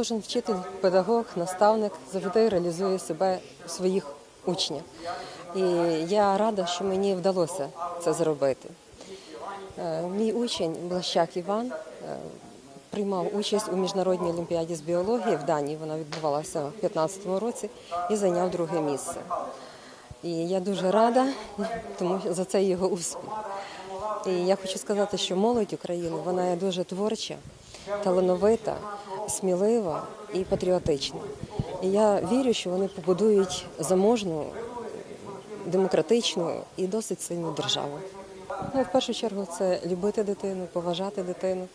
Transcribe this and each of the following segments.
кожен вчитель, педагог, наставник завжди реалізує себе у своїх учнях. І я рада, що мені вдалося це зробити. Е, Мій учень Блащак Іван е, приймав участь у міжнародній олімпіаді з біології в Данії. Вона відбувалася у 2015 році і зайняв друге місце. І я дуже рада тому за цей його успіх. І я хочу сказати, що молодь України вона є дуже творча, талановита, смілива і патріотична. І я вірю, що вони побудують заможну, демократичну і досить сильну державу. Ну, в першу чергу, це любити дитину, поважати дитину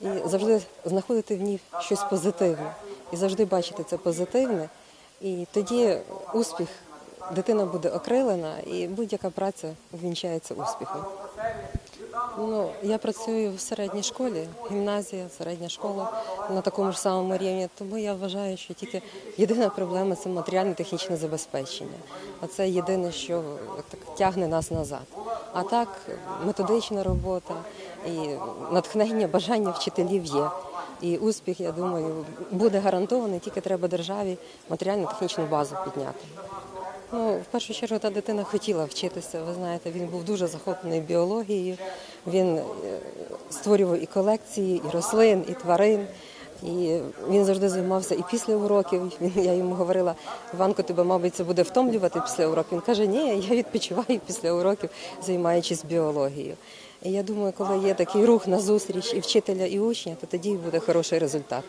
і завжди знаходити в ній щось позитивне. І завжди бачити це позитивне. І тоді успіх дитина буде окрилена, і будь-яка праця увінчається успіхом. Ну, я працюю в середній школі, гімназія, середня школа на такому ж самому рівні. Тому я вважаю, що тільки єдина проблема це матеріально-технічне забезпечення. А це єдине, що так тягне нас назад. А так, методична робота і натхнення, бажання вчителів є. І успіх, я думаю, буде гарантований, тільки треба державі матеріально-технічну базу підняти. Ну, в першу чергу та дитина хотіла вчитися. Ви знаєте, він був дуже захоплений біологією. Він е, створював і колекції, і рослин, і тварин. І він завжди займався і після уроків. Я йому говорила, Іванко, тебе, мабуть, це буде втомлювати після уроків. Він каже, ні, я відпочиваю після уроків, займаючись біологією. І я думаю, коли є такий рух на зустріч і вчителя, і учня, то тоді буде хороший результат.